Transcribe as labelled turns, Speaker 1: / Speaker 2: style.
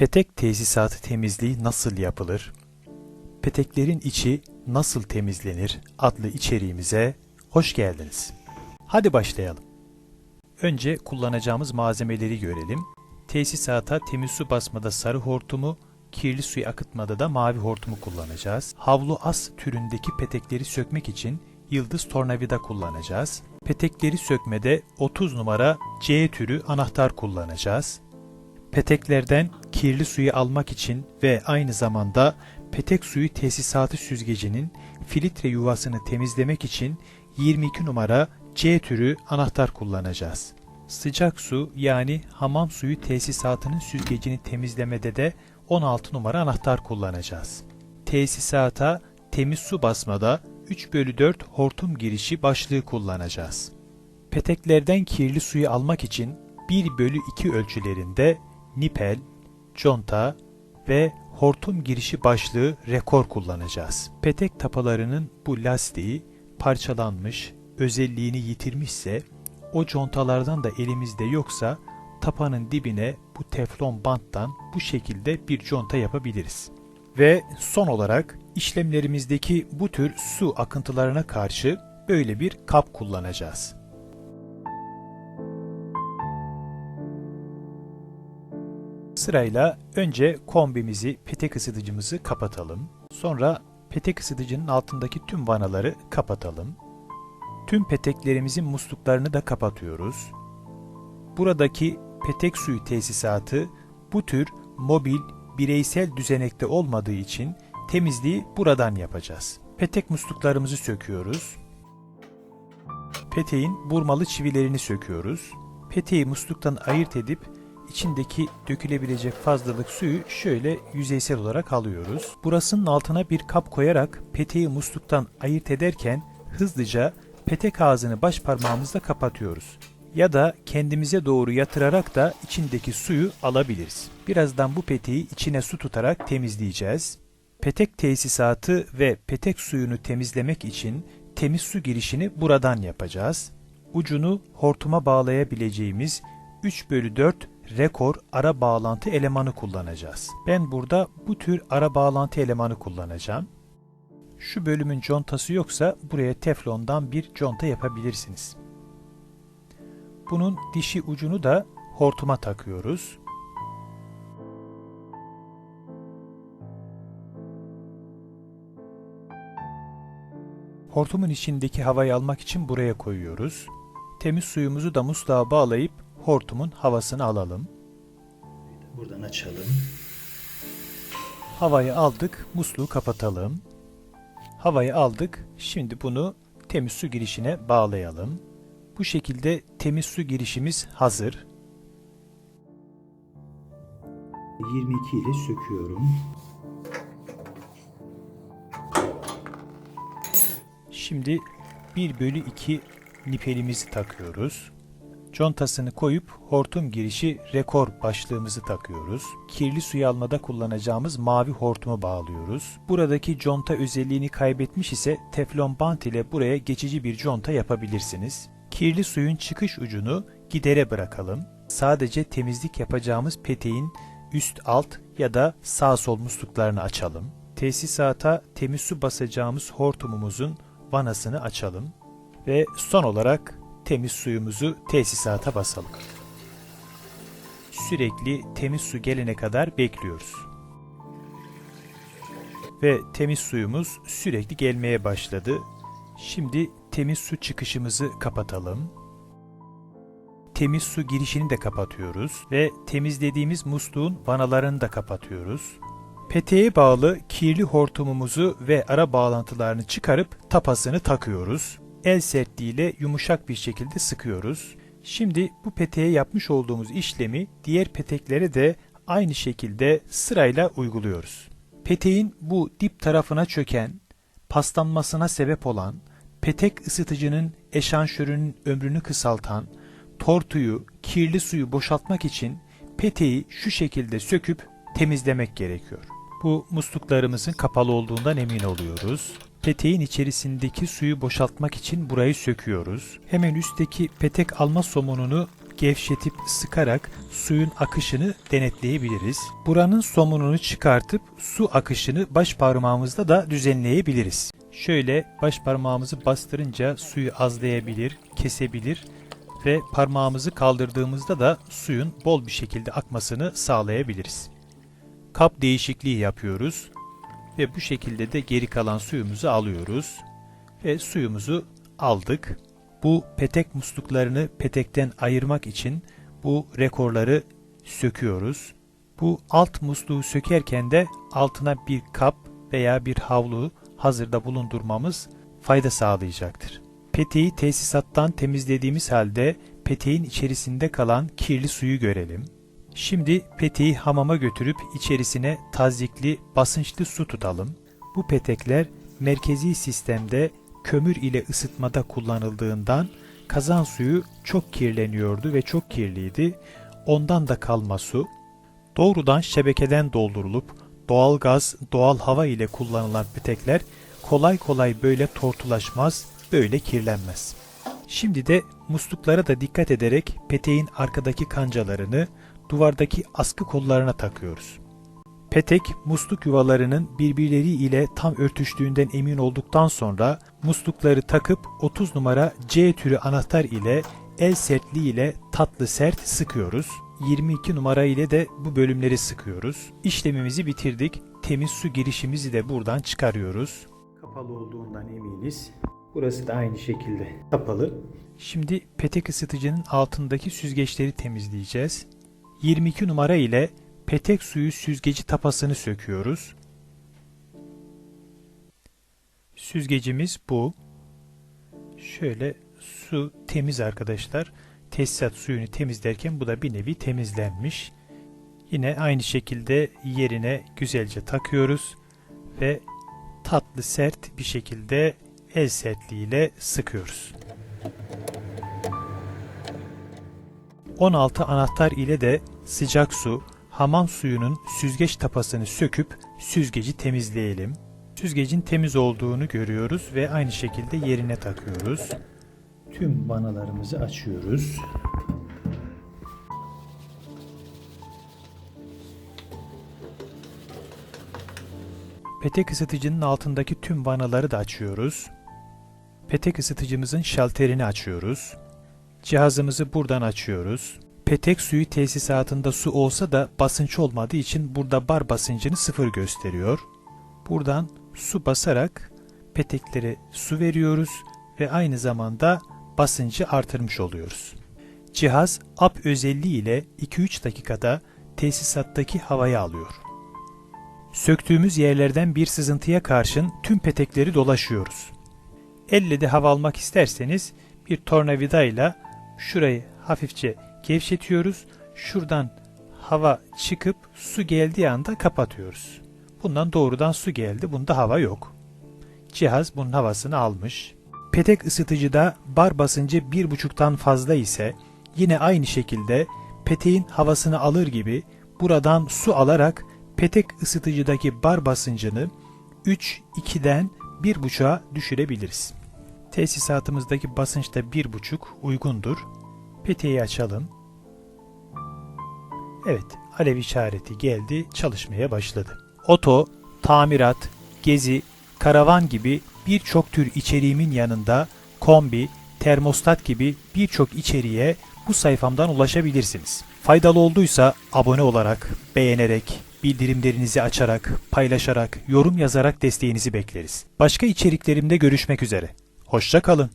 Speaker 1: Petek tesisatı temizliği nasıl yapılır? Peteklerin içi nasıl temizlenir adlı içeriğimize hoş geldiniz. Hadi başlayalım. Önce kullanacağımız malzemeleri görelim. Tesisata temiz su basmada sarı hortumu, kirli suyu akıtmada da mavi hortumu kullanacağız. Havlu as türündeki petekleri sökmek için yıldız tornavida kullanacağız. Petekleri sökmede 30 numara C türü anahtar kullanacağız. Peteklerden kirli suyu almak için ve aynı zamanda petek suyu tesisatı süzgecinin filtre yuvasını temizlemek için 22 numara C türü anahtar kullanacağız. Sıcak su yani hamam suyu tesisatının süzgecini temizlemede de 16 numara anahtar kullanacağız. Tesisata temiz su basmada 3 bölü 4 hortum girişi başlığı kullanacağız. Peteklerden kirli suyu almak için 1 bölü 2 ölçülerinde nipel, conta ve hortum girişi başlığı rekor kullanacağız. Petek tapalarının bu lastiği parçalanmış, özelliğini yitirmişse, o contalardan da elimizde yoksa tapanın dibine bu teflon banttan bu şekilde bir conta yapabiliriz. Ve son olarak işlemlerimizdeki bu tür su akıntılarına karşı böyle bir kap kullanacağız. Sırayla önce kombimizi, petek ısıtıcımızı kapatalım. Sonra petek ısıtıcının altındaki tüm vanaları kapatalım. Tüm peteklerimizin musluklarını da kapatıyoruz. Buradaki petek suyu tesisatı bu tür mobil, bireysel düzenekte olmadığı için temizliği buradan yapacağız. Petek musluklarımızı söküyoruz. Peteğin burmalı çivilerini söküyoruz. Peteği musluktan ayırt edip içindeki dökülebilecek fazlalık suyu şöyle yüzeysel olarak alıyoruz. Burasının altına bir kap koyarak peteği musluktan ayırt ederken hızlıca petek ağzını baş parmağımızla kapatıyoruz. Ya da kendimize doğru yatırarak da içindeki suyu alabiliriz. Birazdan bu peteği içine su tutarak temizleyeceğiz. Petek tesisatı ve petek suyunu temizlemek için temiz su girişini buradan yapacağız. Ucunu hortuma bağlayabileceğimiz 3 bölü 4 rekor ara bağlantı elemanı kullanacağız. Ben burada bu tür ara bağlantı elemanı kullanacağım. Şu bölümün contası yoksa buraya teflondan bir conta yapabilirsiniz. Bunun dişi ucunu da hortuma takıyoruz. Hortumun içindeki havayı almak için buraya koyuyoruz. Temiz suyumuzu da musluğa bağlayıp hortumun havasını alalım.
Speaker 2: Buradan açalım.
Speaker 1: Havayı aldık, musluğu kapatalım. Havayı aldık, şimdi bunu temiz su girişine bağlayalım. Bu şekilde temiz su girişimiz hazır.
Speaker 2: 22 ile söküyorum.
Speaker 1: Şimdi 1 bölü 2 nipelimizi takıyoruz. Contasını koyup hortum girişi rekor başlığımızı takıyoruz. Kirli suyu almada kullanacağımız mavi hortumu bağlıyoruz. Buradaki conta özelliğini kaybetmiş ise teflon bant ile buraya geçici bir conta yapabilirsiniz. Kirli suyun çıkış ucunu gidere bırakalım. Sadece temizlik yapacağımız peteğin üst alt ya da sağ sol musluklarını açalım. Tesisata temiz su basacağımız hortumumuzun vanasını açalım ve son olarak temiz suyumuzu tesisata basalım. Sürekli temiz su gelene kadar bekliyoruz. Ve temiz suyumuz sürekli gelmeye başladı. Şimdi temiz su çıkışımızı kapatalım. Temiz su girişini de kapatıyoruz ve temizlediğimiz musluğun vanalarını da kapatıyoruz. Peteğe bağlı kirli hortumumuzu ve ara bağlantılarını çıkarıp tapasını takıyoruz. El sertliğiyle yumuşak bir şekilde sıkıyoruz. Şimdi bu peteğe yapmış olduğumuz işlemi diğer peteklere de aynı şekilde sırayla uyguluyoruz. Peteğin bu dip tarafına çöken, paslanmasına sebep olan, petek ısıtıcının eşanşörünün ömrünü kısaltan, tortuyu, kirli suyu boşaltmak için peteği şu şekilde söküp temizlemek gerekiyor. Bu musluklarımızın kapalı olduğundan emin oluyoruz. Peteğin içerisindeki suyu boşaltmak için burayı söküyoruz. Hemen üstteki petek alma somununu gevşetip sıkarak suyun akışını denetleyebiliriz. Buranın somununu çıkartıp su akışını baş parmağımızla da düzenleyebiliriz. Şöyle baş parmağımızı bastırınca suyu azlayabilir, kesebilir ve parmağımızı kaldırdığımızda da suyun bol bir şekilde akmasını sağlayabiliriz. Kap değişikliği yapıyoruz ve bu şekilde de geri kalan suyumuzu alıyoruz ve suyumuzu aldık. Bu petek musluklarını petekten ayırmak için bu rekorları söküyoruz. Bu alt musluğu sökerken de altına bir kap veya bir havlu hazırda bulundurmamız fayda sağlayacaktır. Peteği tesisattan temizlediğimiz halde peteğin içerisinde kalan kirli suyu görelim. Şimdi peteği hamama götürüp içerisine tazyikli, basınçlı su tutalım. Bu petekler merkezi sistemde kömür ile ısıtmada kullanıldığından kazan suyu çok kirleniyordu ve çok kirliydi. Ondan da kalma su doğrudan şebekeden doldurulup doğal gaz, doğal hava ile kullanılan petekler kolay kolay böyle tortulaşmaz, böyle kirlenmez. Şimdi de musluklara da dikkat ederek peteğin arkadaki kancalarını duvardaki askı kollarına takıyoruz. Petek, musluk yuvalarının birbirleri ile tam örtüştüğünden emin olduktan sonra muslukları takıp 30 numara C türü anahtar ile el sertliği ile tatlı sert sıkıyoruz. 22 numara ile de bu bölümleri sıkıyoruz. İşlemimizi bitirdik. Temiz su girişimizi de buradan çıkarıyoruz.
Speaker 2: Kapalı olduğundan eminiz. Burası da aynı şekilde kapalı.
Speaker 1: Şimdi petek ısıtıcının altındaki süzgeçleri temizleyeceğiz. 22 numara ile petek suyu süzgeci tapasını söküyoruz. Süzgecimiz bu. Şöyle su temiz arkadaşlar. Tesisat suyunu temizlerken bu da bir nevi temizlenmiş. Yine aynı şekilde yerine güzelce takıyoruz ve tatlı sert bir şekilde el sertliğiyle sıkıyoruz. 16 anahtar ile de sıcak su, hamam suyunun süzgeç tapasını söküp süzgeci temizleyelim. Süzgecin temiz olduğunu görüyoruz ve aynı şekilde yerine takıyoruz.
Speaker 2: Tüm vanalarımızı açıyoruz.
Speaker 1: Petek ısıtıcının altındaki tüm vanaları da açıyoruz. Petek ısıtıcımızın şalterini açıyoruz. Cihazımızı buradan açıyoruz. Petek suyu tesisatında su olsa da basınç olmadığı için burada bar basıncını sıfır gösteriyor. Buradan su basarak peteklere su veriyoruz ve aynı zamanda basıncı artırmış oluyoruz. Cihaz AP özelliği ile 2-3 dakikada tesisattaki havayı alıyor. Söktüğümüz yerlerden bir sızıntıya karşın tüm petekleri dolaşıyoruz. Elle de hava almak isterseniz bir tornavidayla şurayı hafifçe gevşetiyoruz. Şuradan hava çıkıp su geldiği anda kapatıyoruz. Bundan doğrudan su geldi. Bunda hava yok. Cihaz bunun havasını almış. Petek ısıtıcıda bar basıncı 1.5'tan fazla ise yine aynı şekilde peteğin havasını alır gibi buradan su alarak petek ısıtıcıdaki bar basıncını 3-2'den 1.5'a düşürebiliriz. Tesisatımızdaki basınç da 1.5 uygundur. Peteği açalım. Evet, alev işareti geldi, çalışmaya başladı. Oto, tamirat, gezi, karavan gibi birçok tür içeriğimin yanında kombi, termostat gibi birçok içeriğe bu sayfamdan ulaşabilirsiniz. Faydalı olduysa abone olarak, beğenerek, bildirimlerinizi açarak, paylaşarak, yorum yazarak desteğinizi bekleriz. Başka içeriklerimde görüşmek üzere. Hoşça kalın.